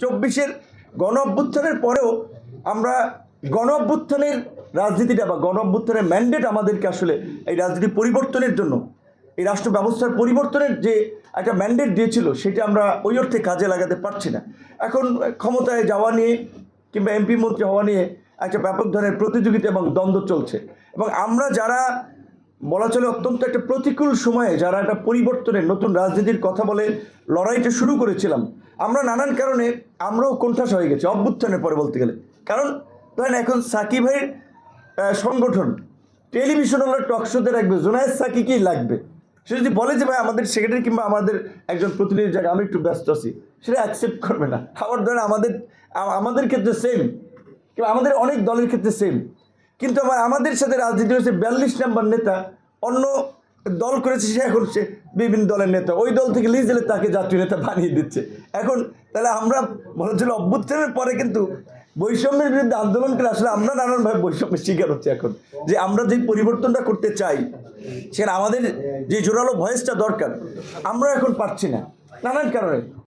চব্বিশের গণ অভ্যুত্থানের পরেও আমরা গণ অভ্যুত্থানের রাজনীতিটা বা গণ অভ্যুত্থানের ম্যান্ডেট আমাদেরকে আসলে এই রাজনীতি পরিবর্তনের জন্য, এই রাষ্ট্র ব্যবস্থার পরিবর্তনের যে একটা ম্যান্ডেট দিয়েছিল, সেটা আমরা ওই অর্থে কাজে লাগাতে পারছি না। এখন ক্ষমতায় যাওয়া নিয়ে কিংবা এমপি মন্ত্রী হওয়া নিয়ে একটা ব্যাপক ধরনের প্রতিযোগিতা এবং দ্বন্দ্ব চলছে। এবং আমরা যারা বলা চলে অত্যন্ত একটা প্রতিকূল সময়ে যারা একটা পরিবর্তনের নতুন রাজনীতির কথা বলে লড়াইটা শুরু করেছিলাম আমরা নানান কারণে আমরাও কোণঠাস হয়ে গেছি, অভ্যুত্থানের পরে বলতে গেলে। কারণ, ধরেন এখন সাকিব ভাইয়ের সংগঠন টেলিভিশন হলো টক শোতে রাখবে জোনায়েদ সাকিকেই লাগবে। সে যদি বলে যে, ভাই, আমাদের সেক্রেটারি কিংবা আমাদের একজন প্রতিনিধি জায়গায় আমি একটু ব্যস্ত আছি। সেটা অ্যাকসেপ্ট করবে না। আবার ধরেন আমাদের আমাদের ক্ষেত্রে সেম কিংবা আমাদের অনেক দলের ক্ষেত্রে সেম কিন্তু আবার আমাদের সাথে রাজনীতি হচ্ছে বিয়াল্লিশ নাম্বার নেতা, অন্য দল করেছে সে এখন সে বিভিন্ন দলের নেতা। ওই দল থেকে লিজ দিলে তাকে জাতীয় নেতা বানিয়ে দিচ্ছে। এখন তাহলে আমরা বলা ছিল অভ্যুত্থানের পরে কিন্তু বৈষম্যের বিরুদ্ধে আন্দোলন করে আসলে আমরা নানানভাবে বৈষম্যের শিকার হচ্ছে এখন। যে আমরা যে পরিবর্তনটা করতে চাই, সেখানে আমাদের যে জোরালো ভয়েসটা দরকার, আমরা এখন পাচ্ছি না। নানান কারণে।